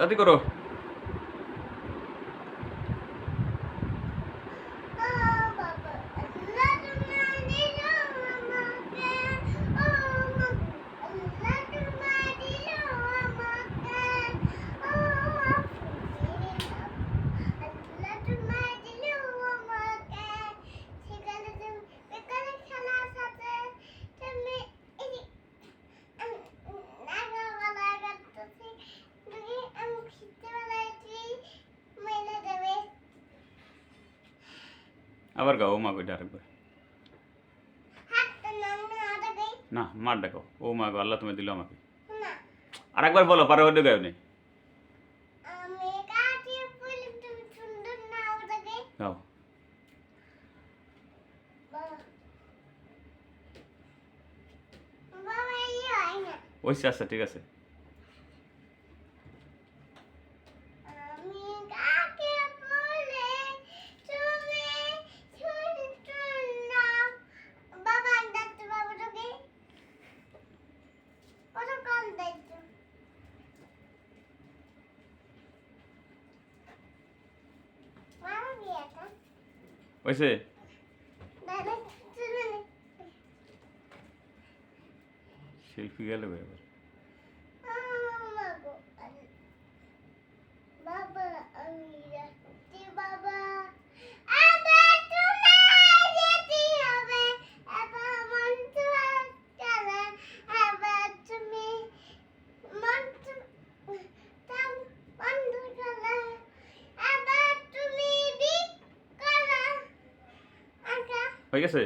তাতে করো। আবার গাও মা কইটা আরেকবার। না মার ডাকো ও মা গো আল্লাহ তুমি দিল আমাকে। আরেকবার বলো পারে হয়ে গাও নেই গাও ওইসে আচ্ছা ঠিক আছে। শুনে শিল্পী গেল এবার। হয়ে গেছে?